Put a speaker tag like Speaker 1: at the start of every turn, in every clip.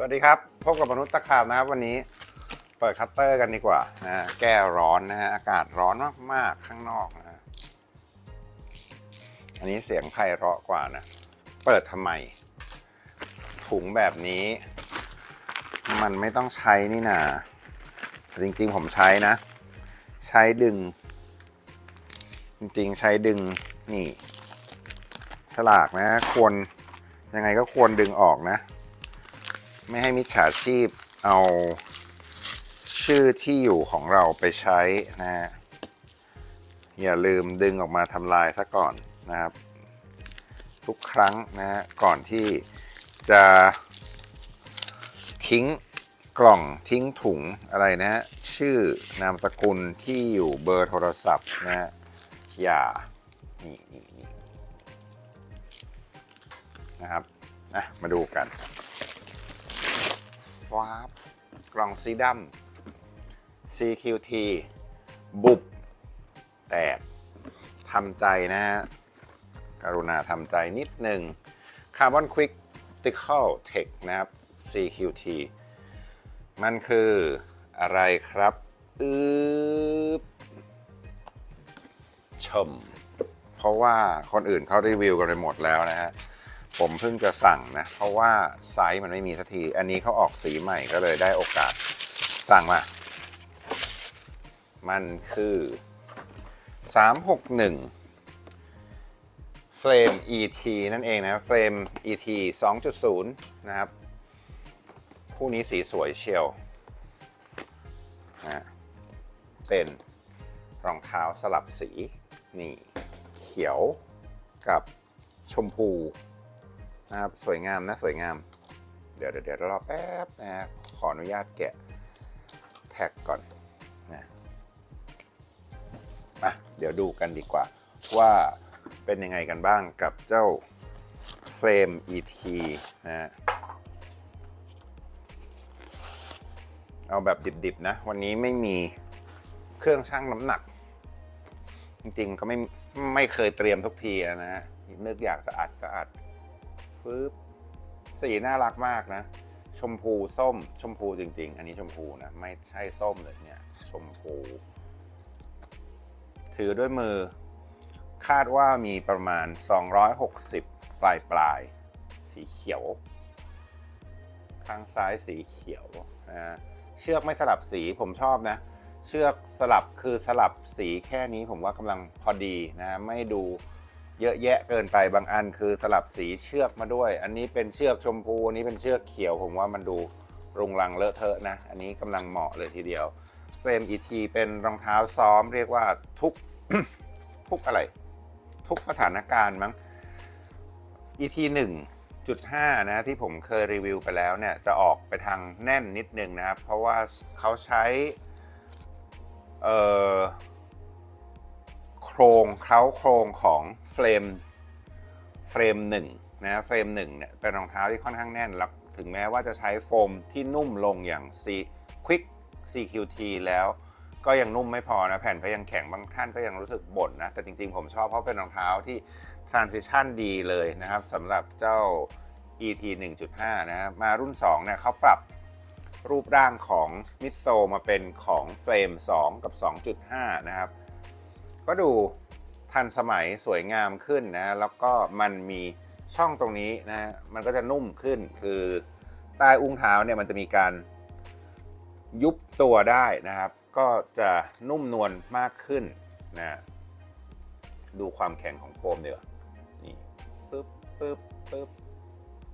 Speaker 1: สวัสดีครับ พบกับมนุษย์ตะขาบนะครับ วันนี้เปิดคัตเตอร์กันดีกว่านะแก้ร้อนนะฮะอากาศร้อนมากๆข้างนอกนะ อันนี้เสียงไพเราะกว่านะ เปิดทำไม ถุงแบบนี้ มันไม่ต้องใช้นี่นาจริงๆผมใช้นะ ใช้ดึง จริงๆใช้ดึงนี่ฉลากนะควรยังไงก็ควรดึงออกนะ ไม่ให้มิจฉาชีพเอาชื่อที่อยู่ของเราไปใช้นะฮะอย่าลืมดึงออกมาทำลายซะก่อนนะครับ ทุกครั้งนะฮะก่อนที่จะทิ้งกล่องทิ้งถุงอะไรนะฮะชื่อนามสกุลที่อยู่เบอร์โทรศัพท์นะฮะอย่านี่นี่นี่นะครับนะมาดูกัน ฟ้าบกล่องสีดำ CQT บุบ แตกทำใจนะฮะกรุณาทำใจนิดหนึ่ง Carbon Quick Tical Tech นะครับ CQT มันคืออะไรครับอืบชม เพราะว่าคนอื่นเขารีวิวกันไปหมดแล้วนะฮะ ผมเพิ่งจะสั่งนะ เพราะว่าไซส์มันไม่มีสักที อันนี้เขาออกสีใหม่ก็เลยได้โอกาสสั่งมา มันคือ 361เฟรม ET นั่นเองนะเฟรม ET 2.0 นะครับ คู่นี้สีสวยเชียวนะเป็นรองเท้าสลับสี นี่ เขียวกับชมพู นะครับสวยงามนะสวยงาม เดี๋ยวเดี๋ยวเดี๋ยวรอแป๊บนะฮะขออนุญาตแกะแท็กก่อนนะมาเดี๋ยวดูกันดีกว่าว่าเป็นยังไงกันบ้างกับเจ้าเฟรม ET นะฮะเอาแบบดิบๆนะ วันนี้ไม่มีเครื่องชั่งน้ำหนัก จริงๆก็ไม่ไม่เคยเตรียมทุกทีนะฮะนึกอยากจะอัดก็อัด ปึ๊บสีน่ารักมากนะ ชมพูส้ม ชมพูจริง ๆ อันนี้ชมพูนะไม่ใช่ส้มเลยเนี่ยชมพู ถือด้วยมือ คาดว่ามีประมาณ 260 ปลายปลายสีเขียว ข้างซ้ายสีเขียวนะเชือกไม่สลับสีผมชอบนะ เชือกสลับคือสลับสีแค่นี้ผมว่ากำลังพอดีนะไม่ดู เยอะแยะเกินไปบางอันคือสลับสีเชือกมาด้วย อันนี้เป็นเชือกชมพูอันนี้เป็นเชือกเขียวผมว่ามันดูรุงรังเลอะเทอะนะ อันนี้กำลังเหมาะเลยทีเดียวเฟรม ET เป็นรองเท้าซ้อมเรียกว่าทุกทุกอะไร ทุกสถานการณ์มั้ง ET 1.5นะที่ผมเคยรีวิวไปแล้วเนี่ยจะออกไปทางแน่นนิดนึงนะครับ เพราะว่าเขาใช้เอ่อ โครงเคล้าโครงของเฟรมเฟรมหนึ่งนะเฟรมหนึ่งเนี่ยเป็นรองเท้าที่ค่อนข้างแน่นแล้วถึงแม้ว่าจะใช้โฟมที่นุ่มลงอย่าง C Quick CQT แล้วก็ยังนุ่มไม่พอนะแผ่นก็ยังแข็งบางท่านก็ยังรู้สึกบ่นนะ แต่จริงๆผมชอบเพราะเป็นรองเท้าที่ transition ดีเลยนะครับสำหรับเจ้า ET 1.5 นะมารุ่น2เนี่ยเขาปรับรูปร่างของมิดโซมาเป็นของเฟรม 2 กับ 2.5 นะครับ ก็ดูทันสมัยสวยงามขึ้นนะ แล้วก็มันมีช่องตรงนี้นะ มันก็จะนุ่มขึ้น คือใต้อุ้งเท้าเนี่ยมันจะมีการยุบตัวได้นะครับ ก็จะนุ่มนวลมากขึ้นนะ ดูความแข็งของโฟมเดี๋ยวนี่ปึ๊บปึ๊บปึ๊บ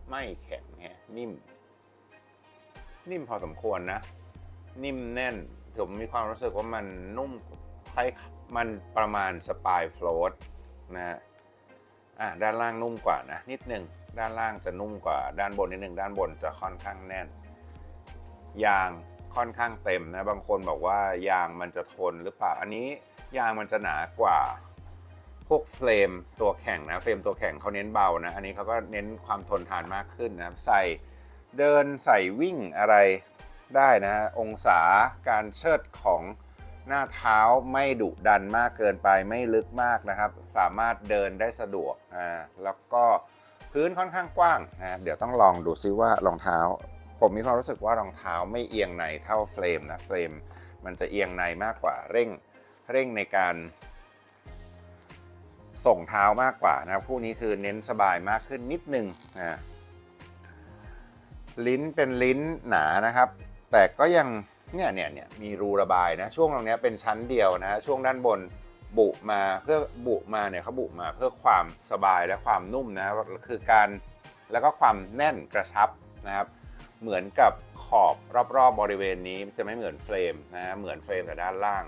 Speaker 1: ไม่แข็งฮะนิ่ม นิ่มพอสมควรนะ นิ่มแน่นผมมีความรู้สึกว่ามันนุ่มคล้าย มันประมาณสปายโฟลตนะฮะอะด้านล่างนุ่มกว่านะนิดหนึ่งด้านล่างจะนุ่มกว่าด้านบนนิดหนึ่งด้านบนจะค่อนข้างแน่น ยางค่อนข้างเต็มนะบางคนบอกว่ายางมันจะทนหรือเปล่าอันนี้ยางมันจะหนากว่าพวกเฟรมตัวแข็งนะเฟรมตัวแข็งเขาเน้นเบานะอันนี้เขาก็เน้นความทนทานมากขึ้นนะใส่เดินใส่วิ่งอะไรได้นะองศาการเชิดของ หน้าเท้าไม่ดุดันมากเกินไปไม่ลึกมากนะครับ สามารถเดินได้สะดวกอ่าแล้วก็พื้นค่อนข้างกว้างนะเดี๋ยวต้องลองดูซิว่ารองเท้า ผมมีความรู้สึกว่ารองเท้าไม่เอียงในเท่าเฟรมนะเฟรมมันจะเอียงในมากกว่าเร่งเร่งในการส่งเท้ามากกว่านะครับคู่นี้คือเน้นสบายมากขึ้นนิดนึงนะลิ้นเป็นลิ้นหนานะครับ แต่ก็ยัง เนี่ยเนี่ยเนี่ยมีรูระบายนะ ช่วงตรงนี้เป็นชั้นเดียวนะ ช่วงด้านบนบุมาเพื่อบุมาเนี่ยเขาบุมาเพื่อความสบายและความนุ่มนะคือการแล้วก็ความแน่นกระชับนะครับ เหมือนกับขอบรอบๆบริเวณนี้จะไม่เหมือนเฟรมนะฮะเหมือนเฟรมแต่ด้านล่าง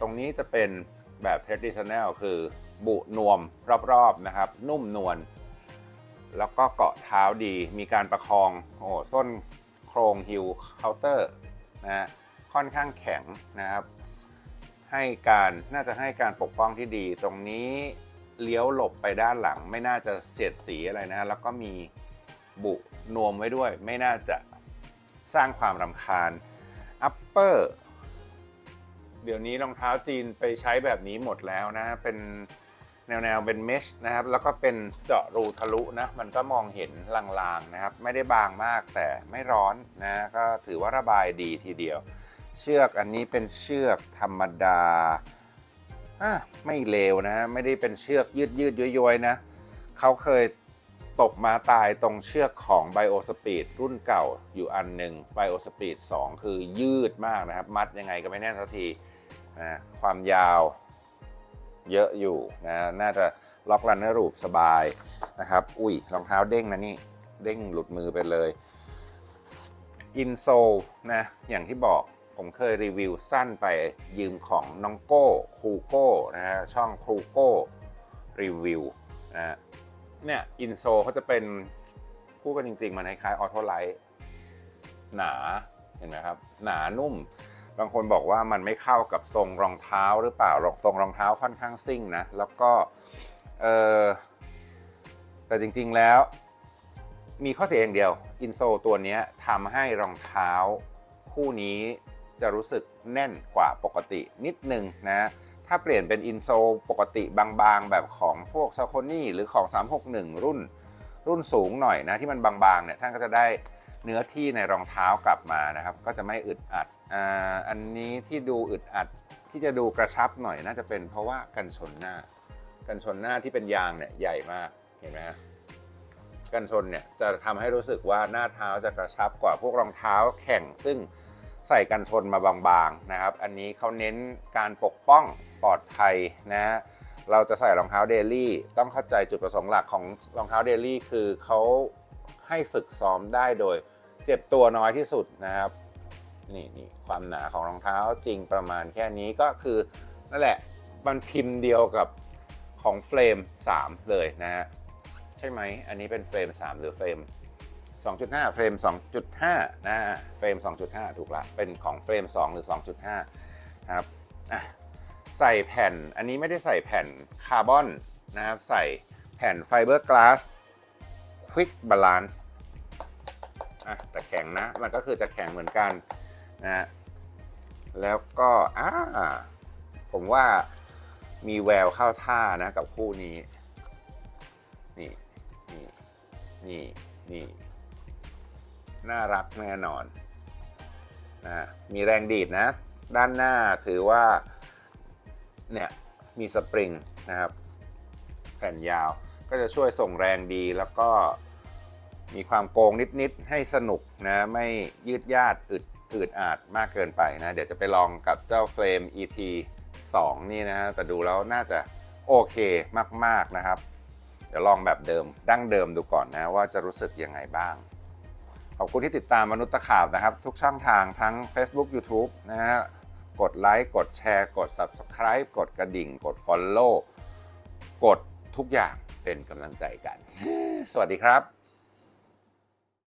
Speaker 1: ตรงนี้จะเป็นแบบ traditional คือบุนวมรอบๆนะครับ นุ่มนวลแล้วก็เกาะเท้าดีมีการประคองโอ้ส้นโครงฮิลเคาน์เตอร์ นะฮะค่อนข้างแข็งนะครับ ให้การน่าจะให้การปกป้องที่ดี ตรงนี้เลี้ยวหลบไปด้านหลัง ไม่น่าจะเสียดสีอะไรนะฮะแล้วก็มีบุนวมไว้ด้วย ไม่น่าจะสร้างความรำคาญ upper เดี๋ยวนี้รองเท้าจีนไปใช้แบบนี้หมดแล้วนะเป็น แนวแนวๆเป็นเมชนะครับ แล้วก็เป็นเจาะรูทะลุนะ มันก็มองเห็นลางๆนะครับ ไม่ได้บางมากแต่ไม่ร้อนนะ ก็ถือว่าระบายดีทีเดียว เชือกอันนี้เป็นเชือกธรรมดาอะไม่เลวนะ ไม่ได้เป็นเชือกยืดยืดย้อยๆนะเขาเคยตกมาตายตรงเชือกของ Bio Speed รุ่นเก่าอยู่อันหนึ่ง Bio Speed 2 คือยืดมากนะครับ มัดยังไงก็ไม่แน่นสักทีนะความยาว เยอะอยู่นะน่าจะล็อกรันเนอร์รูปสบายนะครับ อุ้ยรองเท้าเด้งนะนี่เด้งหลุดมือไปเลยอินโซนะอย่างที่บอกผมเคยรีวิวสั้นไปยืมของน้องโก้ครูโก้นะฮะช่องครูโก้รีวิวนะฮะเนี่ยอินโซเขาจะเป็นพูดกันจริง ๆ มันคล้ายๆออโตไลท์หนาเห็นไหมครับ หนานุ่ม บางคนบอกว่ามันไม่เข้ากับทรงรองเท้าหรือเปล่ารองทรงรองเท้าค่อนข้างซิ่งนะ แล้วก็เออแต่จริงๆแล้ว มีข้อเสียอย่างเดียว อินโซตัวนี้ทำให้รองเท้าคู่นี้จะรู้สึกแน่นกว่าปกตินิดนึงนะ ถ้าเปลี่ยนเป็นอินโซปกติบางๆ แบบของพวกซาโคนี่หรือของ 361 รุ่น รุ่นสูงหน่อยนะ ที่มันบางๆเนี่ยท่านก็จะได้เนื้อที่ในรองเท้ากลับมานะครับ ก็จะไม่อึดอัด อันนี้ที่ดูอึดอัดที่จะดูกระชับหน่อยน่าจะเป็นเพราะว่ากันชนหน้า กันชนหน้าที่เป็นยางเนี่ยใหญ่มากเห็นไหมฮะกันชนเนี่ยจะทำให้รู้สึกว่าหน้าเท้าจะกระชับกว่าพวกรองเท้าแข่งซึ่งใส่กันชนมาบางๆนะครับ อันนี้เขาเน้นการปกป้องปลอดภัยนะ เราจะใส่รองเท้าเดลี่ต้องเข้าใจจุดประสงค์หลักของรองเท้าเดลี่คือเขาให้ฝึกซ้อมได้โดย เจ็บตัวน้อยที่สุดนะครับ นี่นี่ความหนาของรองเท้าจริงประมาณแค่นี้ก็คือนั่นแหละมันพิมพ์เดียวกับของเฟรม 3 เลยนะฮะใช่ไหมอันนี้เป็นเฟรม 3 หรือเฟรม 2.5 เฟรม 2.5 นะเฟรม 2.5 ถูกละเป็นของเฟรม 2 หรือ 2.5นะครับใส่แผ่นอันนี้ไม่ได้ใส่แผ่นคาร์บอนนะครับ ใส่แผ่นไฟเบอร์กลาส Quick Balance อะแต่แข็งนะ มันก็คือจะแข็งเหมือนกัน นะแล้วก็อ่าผมว่ามีแววเข้าท่านะกับคู่นี้ นี่ นี่ นี่ นี่ น่ารักแน่นอนนะมีแรงดีดนะ ด้านหน้าถือว่า เนี่ย มีสปริงนะครับ แผ่นยาวก็จะช่วยส่งแรงดีแล้วก็มีความโกงนิด ๆ ให้สนุกนะ ไม่ยืดยาดอึด อึดอาดมากเกินไปนะ เดี๋ยวจะไปลองกับเจ้าเฟรม ET 2 นี่นะฮะแต่ดูแล้วน่าจะโอเคมากๆนะครับ เดี๋ยวลองแบบเดิมดั้งเดิมดูก่อนนะว่าจะรู้สึกยังไงบ้าง ขอบคุณที่ติดตามมนุษย์ตะขาบนะครับ ทุกช่องทางทั้ง Facebook YouTube นะฮะกดไลค์กดแชร์กด Subscribe กดกระดิ่ง กด Follow กดทุกอย่างเป็นกำลังใจกัน สวัสดีครับ